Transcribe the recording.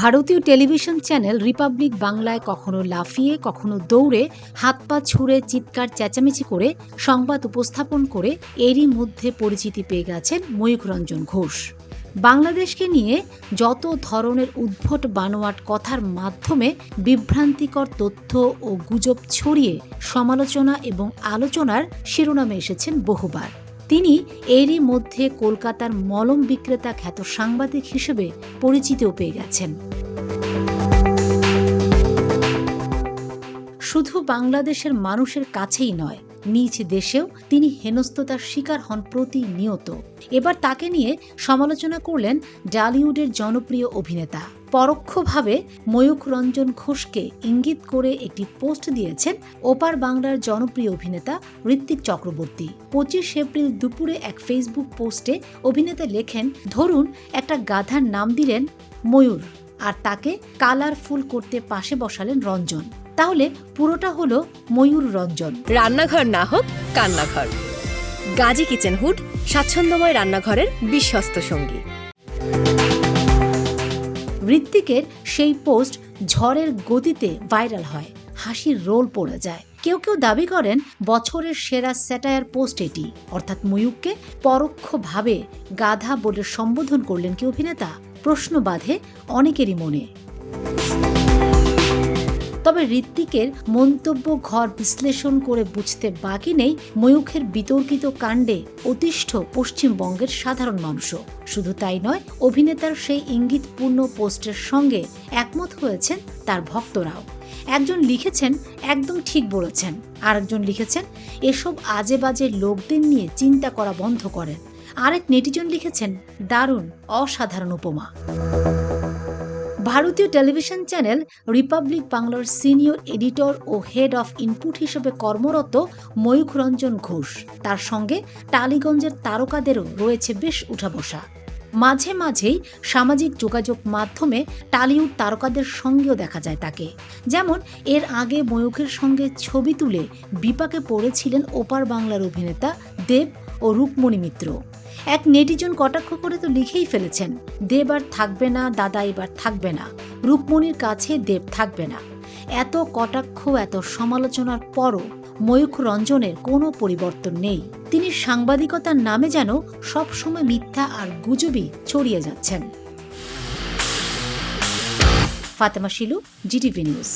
ভারতীয় television channel Republic বাংলায় কখনো লাফিয়ে, কখনো দৌড়ে, হাত পা ছুঁড়ে, চিৎকার, চেঁচামেচি করে সংবাদ উপস্থাপন করে এরই মধ্যে পরিচিতি পেয়ে গেছেন ময়ূখ রঞ্জন ঘোষ। বাংলাদেশকে নিয়ে যত ধরনের উদ্ভট বানোয়াট কথার মাধ্যমে বিভ্রান্তিকর তথ্য ও গুজব ছড়িয়ে সমালোচনা এবং আলোচনার শিরোনামে এসেছেন বহুবার। তিনি এরই মধ্যে কলকাতার মলম বিক্রেতা খ্যাত সাংবাদিক হিসেবে পরিচিতিও পেয়ে গেছেন। শুধু বাংলাদেশের মানুষের কাছেই নয়, নিজ দেশেও তিনি হেনস্থতার শিকার হন প্রতিনিয়ত। এবার তাকে নিয়ে সমালোচনা করলেন ডালিউডের জনপ্রিয় অভিনেতা। পরোক্ষভাবে ময়ূখ রঞ্জন ঘোষকে ইঙ্গিত করে একটি পোস্ট দিয়েছেন ওপার বাংলার জনপ্রিয় অভিনেতা ঋত্বিক চক্রবর্তী। পঁচিশ এপ্রিল দুপুরে এক ফেসবুক পোস্টে অভিনেতা লেখেন, ধরুন, একটা গাধার নাম দিলেন ময়ূর, আর তাকে কালারফুল করতে পাশে বসালেন রঞ্জন। তাহলে পুরোটা হলো ময়ূর রঞ্জন। রান্নাঘর না হোক কান্নাঘর। গাজী কিচেন হুড স্বাচ্ছন্দ্যময় রান্নাঘরের বিশ্বস্ত সঙ্গী। ঋত্বিকের সেই পোস্ট ঝড়ের গতিতে ভাইরাল হয় হাসির রোল পড়ে যায়। কেউ কেউ দাবি করেন বছরের সেরা স্যাটায়ার পোস্ট এটি অর্থাৎ ময়ূককে পরোক্ষভাবে গাধা বলে সম্বোধন করলেন কি অভিনেতা? প্রশ্ন বাঁধে অনেকেরই মনে। তবে ঋত্বিকের মন্তব্য ঘর বিশ্লেষণ করে বুঝতে বাকি নেই ময়ূখের বিতর্কিত কাণ্ডে অতিষ্ঠ পশ্চিমবঙ্গের সাধারণ মানুষও শুধু তাই নয়, অভিনেতার সেই ইঙ্গিতপূর্ণ পোস্টের সঙ্গে একমত হয়েছেন তার ভক্তরাও। একজন লিখেছেন, একদম ঠিক বলেছেন। আরেকজন লিখেছেন, এসব আজে বাজে লোকদের নিয়ে চিন্তা করা বন্ধ করেন। আরেক নেটিজন লিখেছেন, দারুণ, অসাধারণ উপমা। ভারতীয় টেলিভিশন চ্যানেল রিপাবলিক বাংলার সিনিয়র এডিটর ও হেড অফ ইনপুট হিসেবে কর্মরত ময়ূখ রঞ্জন ঘোষ। তার সঙ্গে টালিগঞ্জের তারকাদেরও রয়েছে বেশ উঠা বসা মাঝে মাঝেই সামাজিক যোগাযোগ মাধ্যমে টালিউড তারকাদের সঙ্গেও দেখা যায় তাকে। যেমন, এর আগে ময়ূখের সঙ্গে ছবি তুলে বিপাকে পড়েছিলেন ওপার বাংলার অভিনেতা দেব ও রূপমণি মিত্র। এক নেটিজন কটাক্ষ করে তো লিখেই ফেলেছেন, দেব আর থাকবে না, দাদা এবার থাকবে না। রূপমণির কাছে দেব থাকবে না। এত কটাক্ষ, এত সমালোচনার পরও ময়ূখ রঞ্জনের কোনো পরিবর্তন নেই। তিনি সাংবাদিকতার নামে যেন সবসময় মিথ্যা আর গুজবই ছড়িয়ে যাচ্ছেন। Fatema Shilu, Zee TV news.